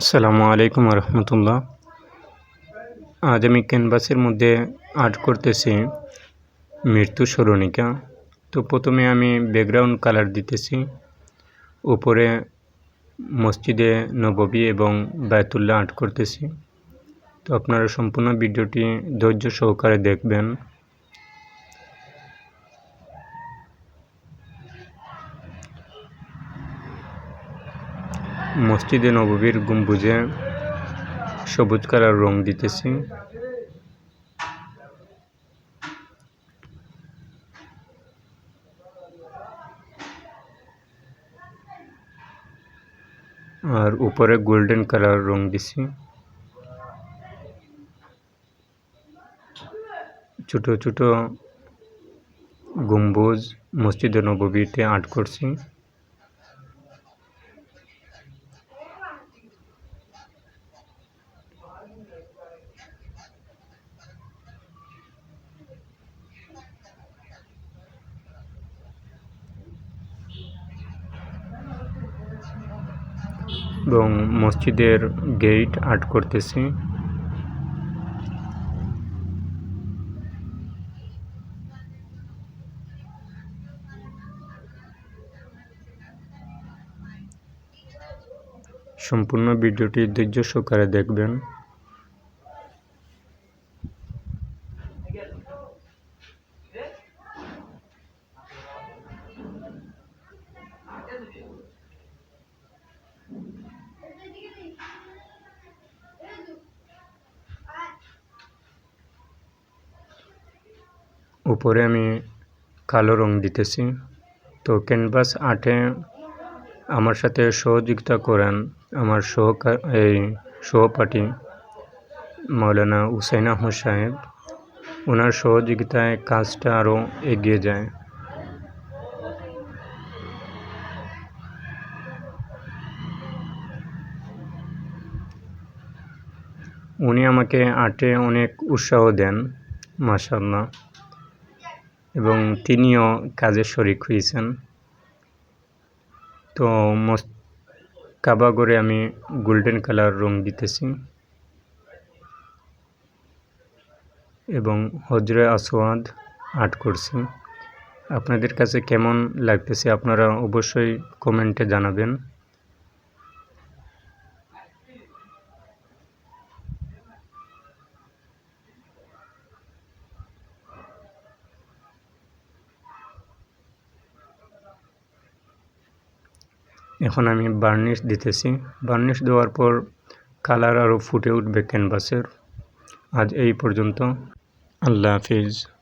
আসসালামু আলাইকুম রহমতুল্লাহ। আজ আমি ক্যানভাসের মধ্যে আর্ট করতেছি মৃত্যু স্মরণিকা তো প্রথমে আমি ব্যাকগ্রাউন্ড কালার দিতেছি। উপরে মসজিদে নববী এবং বায়তুল্লাহ আর্ট করতেছি। তো আপনারা সম্পূর্ণ ভিডিওটি ধৈর্য সহকারে দেখবেন। মসজিদে নববীর গম্বুজে সবুজ কালার রং দিতেছি। আর উপরে গোল্ডেন কালার রং দিছি। ছোট ছোট গম্বুজ মসজিদে নববীতে আর্ট করছি। এবং মসজিদের গেট আর্ট করতেছি। সম্পূর্ণ ভিডিওটি ধৈর্য সহকারে দেখবেন। উপরে আমি কালো রং দিতেছি। তো ক্যানভাস আর্টে আমার সাথে সহযোগিতা করেন আমার সহকার এই সহপাঠী মৌলানা হুসাইন আহমদ সাহেব। ওনার সহযোগিতায় কাজটা আরও এগিয়ে যায়। উনি আমাকে আর্টে অনেক উৎসাহ দেন মাসাল্লাহ এবং তিনিও কাজে শরিক হয়েছেন। তো কাবা করে আমি গোল্ডেন কালার রং দিতেছি। এবং হজরে আসওয়াদ আর্ট করছি। আপনাদের কাছে কেমন লাগতেছে আপনারা অবশ্যই কমেন্টে জানাবেন। এখন আমি বার্নিশ দিতেছি। বার্নিশ দেওয়ার পর কালার আরও ফুটে উঠবে ক্যানভাসের আজ এই পর্যন্ত। আল্লাহ হাফিজ।